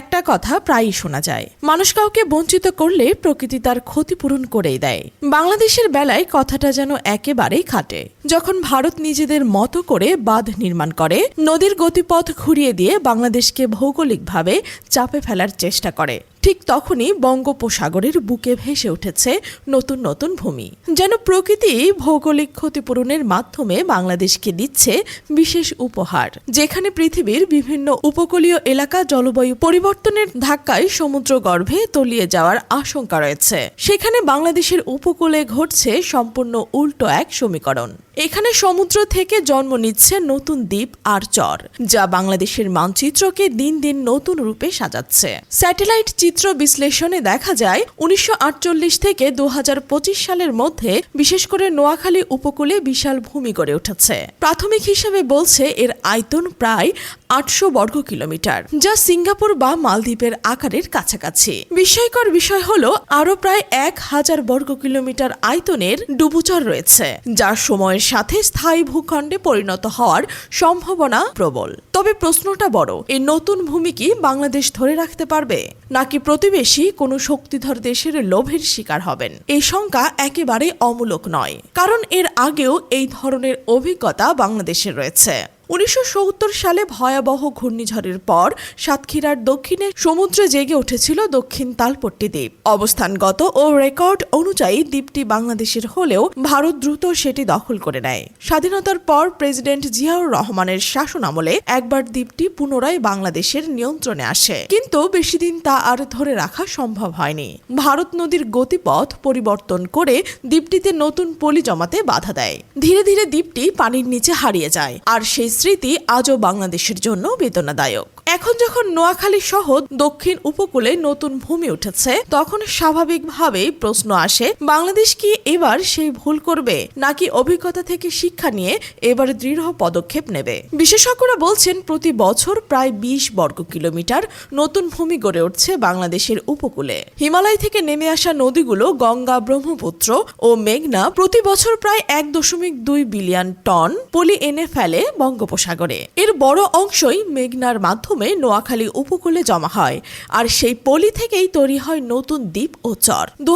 একটা কথা প্রায়ই শোনা যায়। মানুষ কাউকে বঞ্চিত করলে প্রকৃতি তার ক্ষতিপূরণ করেই দেয়। বাংলাদেশের বেলায় কথাটা যেন একেবারেই খাটে। যখন ভারত নিজেদের মতো করে বাঁধ নির্মাণ করে, নদীর গতিপথ ঘুরিয়ে দিয়ে বাংলাদেশকে ভৌগোলিকভাবে চাপে ফেলার চেষ্টা করে। ঠিক তখনই বঙ্গোপসাগরের বুকে ভেসে উঠেছে নতুন নতুন ভূমি। যেন প্রকৃতি ভৌগোলিক ক্ষতিপূরণের মাধ্যমে বাংলাদেশকে দিচ্ছে বিশেষ উপহার। যেখানে পৃথিবীর বিভিন্ন উপকূলীয় এলাকা জলবায়ু পরিবর্তনের ধাক্কায় সমুদ্র গর্ভে তলিয়ে যাওয়ার আশঙ্কা রয়েছে। সেখানে বাংলাদেশের উপকূলে ঘটছে সম্পূর্ণ উল্টো এক সমীকরণ। এখানে সমুদ্র থেকে জন্ম নিচ্ছে নতুন দ্বীপ আর চর, যা বাংলাদেশের মানচিত্রকে দিন দিন নতুন রূপে সাজাচ্ছে। স্যাটেলাইট চিত্র বিশ্লেষণে দেখা যায়, উনিশশো আটচল্লিশ থেকে দুহাজার পঁচিশ সালের মধ্যে বিশেষ করে নোয়াখালী উপকূলে বিশাল ভূমি গড়ে উঠেছে। প্রাথমিক হিসাবে বলছে এর আয়তন প্রায় আটশো বর্গ কিলোমিটার, যা সিঙ্গাপুর বা মালদ্বীপের আকারের কাছাকাছি। বিস্ময়কর বিষয় হল, আরও প্রায় এক হাজার বর্গ কিলোমিটার আয়তনের ডুবুচর রয়েছে যার সময়ের সাথে স্থায়ী ভূখণ্ডে পরিণত হওয়ার সম্ভাবনা প্রবল। তবে প্রশ্নটা বড়, এই নতুন ভূমি কি বাংলাদেশ ধরে রাখতে পারবে? নাকি প্রতিবেশী কোনো শক্তিধর দেশের লোভের শিকার হবেন? এই শঙ্কা একেবারে অমূলক নয়, কারণ এর আগেও এই ধরনের অভিজ্ঞতা বাংলাদেশের রয়েছে। উনিশশো সালে ভয়াবহ ঘূর্ণিঝড়ের পর সাতক্ষীরার দক্ষিণে সমুদ্রে জেগে উঠেছিল দক্ষিণ তালপট্টি দ্বীপ। অবস্থানগত ও রেকর্ড অনুযায়ী দ্বীপটি বাংলাদেশের হলেও ভারত দ্রুত সেটি দখল করে নেয়। স্বাধীনতার পর প্রেসিডেন্ট জিয়াউর রহমানের শাসন আমলে একবার দ্বীপটি পুনরায় বাংলাদেশের নিয়ন্ত্রণে আসে। কিন্তু বেশিদিন তা আর ধরে রাখা সম্ভব হয়নি। ভারত নদীর গতিপথ পরিবর্তন করে দ্বীপটিতে নতুন পলি জমাতে বাধা দেয়। ধীরে ধীরে দ্বীপটি পানির নিচে হারিয়ে যায়। আর সেই স্মৃতি আজও বাংলাদেশের জন্য বেদনাদায়ক। এখন যখন নোয়াখালী সহ দক্ষিণ উপকূলে নতুন ভূমি উঠেছে, তখন স্বাভাবিকভাবেই প্রশ্ন আসে, বাংলাদেশ কি এবার সেই ভুল করবে? নাকি অভিজ্ঞতা থেকে শিক্ষা নিয়ে এবার দৃঢ় পদক্ষেপ নেবে? বিশেষজ্ঞরা বলছেন, প্রতি বছর প্রায় বিশ বর্গ কিলোমিটার নতুন ভূমি গড়ে উঠছে বাংলাদেশের উপকূলে। হিমালয় থেকে নেমে আসা নদীগুলো গঙ্গা, ব্রহ্মপুত্র ও মেঘনা প্রতি বছর প্রায় এক দশমিক দুই বিলিয়ন টন পলি এনে ফেলে বঙ্গোপসাগরে। এর বড় অংশই মেঘনার মাধ্যমে নোয়াখালী উপকূলে জমা হয়, আর সেই পলি থেকেই তৈরি হয় নতুন দ্বীপ ও চর। দু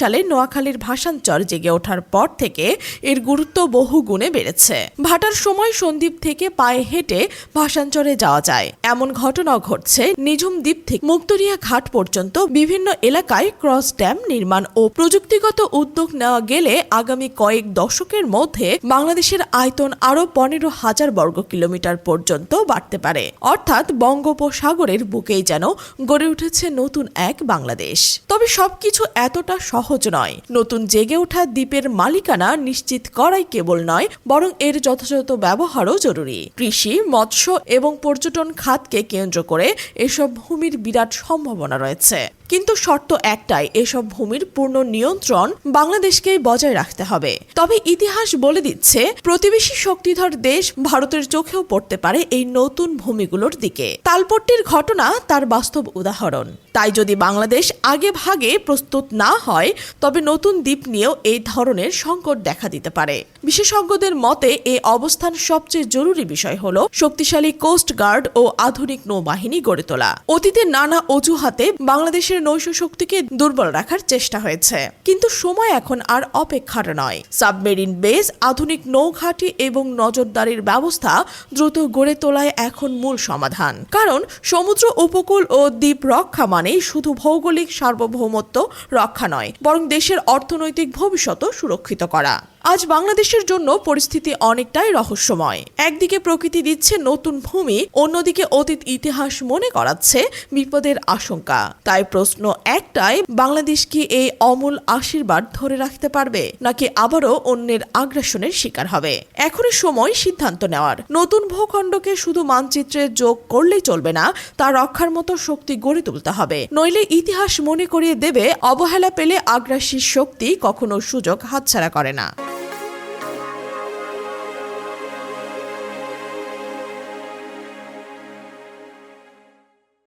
সালে নোয়াখালীর ভাষাঞ্চর জেগে ওঠার পর থেকে এর গুরুত্ব বহু গুণে বেড়েছে। ভাটার সময় সন্দ্বীপ থেকে পায়ে হেঁটে ভাষাঞ্চরে যাওয়া যায়। এমন ঘটনাও ঘটছে নিঝুম দ্বীপ থেকে মুক্তরিয়া ঘাট পর্যন্ত। বিভিন্ন এলাকায় ক্রস ড্যাম নির্মাণ ও প্রযুক্তিগত উদ্যোগ নেওয়া গেলে আগামী কয়েক দশকের মধ্যে বাংলাদেশের আয়তন আরও পনেরো হাজার বর্গ কিলোমিটার পর্যন্ত বাড়তে পারে। অর্থাৎ বঙ্গোপসাগরের বুকেই যেন গড়ে উঠেছে নতুন এক বাংলাদেশ। তবে সবকিছু এতটা সহজ নয়। নতুন জেগে ওঠা দ্বীপের মালিকানা নিশ্চিত করাই কেবল নয়, বরং এর যথাযথ ব্যবহারও জরুরি। কৃষি, মৎস্য এবং পর্যটন খাতকে কেন্দ্র করে এসব ভূমির বিরাট সম্ভাবনা রয়েছে। কিন্তু শর্ত একটাই, এসব ভূমির পূর্ণ নিয়ন্ত্রণ বাংলাদেশকেই বজায় রাখতে হবে। তবে ইতিহাস বলে দিচ্ছে, প্রতিবেশী শক্তিধর দেশ ভারতের চোখেও পড়তে পারে এই নতুন ভূমিগুলোর দিকে। তালপট্টির ঘটনা তার বাস্তব উদাহরণ। তাই যদি বাংলাদেশ আগে ভাগে প্রস্তুত না হয়, তবে নতুন দ্বীপ নিয়েও এই ধরনের সংকট দেখা দিতে পারে। বিশেষজ্ঞদের মতে এই অবস্থান সবচেয়ে জরুরি বিষয় হল শক্তিশালী কোস্ট গার্ড ও আধুনিক নৌবাহিনী গড়ে তোলা। অতীতে নানা অজুহাতে বাংলাদেশের নৈশ শক্তিকে দুর্বল রাখার চেষ্টা হয়েছে। কিন্তু সময় এখন আর অপেক্ষার নয়। সাবমেরিন বেস, আধুনিক নৌঘাঁটি এবং নজরদারির ব্যবস্থা দ্রুত গড়ে তোলায় এখন মূল সমাধান। কারণ সমুদ্র উপকূল ও দ্বীপ রক্ষা মানেই শুধু ভৌগোলিক সার্বভৌমত্ব রক্ষা নয়, বরং দেশের অর্থনৈতিক ভবিষ্যৎ সুরক্ষিত করা। আজ বাংলাদেশের জন্য পরিস্থিতি অনেকটাই রহস্যময়। একদিকে প্রকৃতি দিচ্ছে নতুন ভূমি, অন্যদিকে অতীত ইতিহাস মনে করাচ্ছে বিপদের আশঙ্কা। তাই প্রশ্ন একটাই, বাংলাদেশ কি এই অমূল আশীর্বাদ ধরে রাখতে পারবে, নাকি আবারও অন্যের আগ্রাসনের শিকার হবে? এখনই সময় সিদ্ধান্ত নেওয়ার। নতুন ভূখণ্ডকে শুধু মানচিত্রে যোগ করলেই চলবে না, তা রক্ষার মতো শক্তি গড়ে তুলতে হবে। নইলে ইতিহাস মনে করিয়ে দেবে, অবহেলা পেলে আগ্রাসী শক্তি কখনো সুযোগ হাতছাড়া করে না।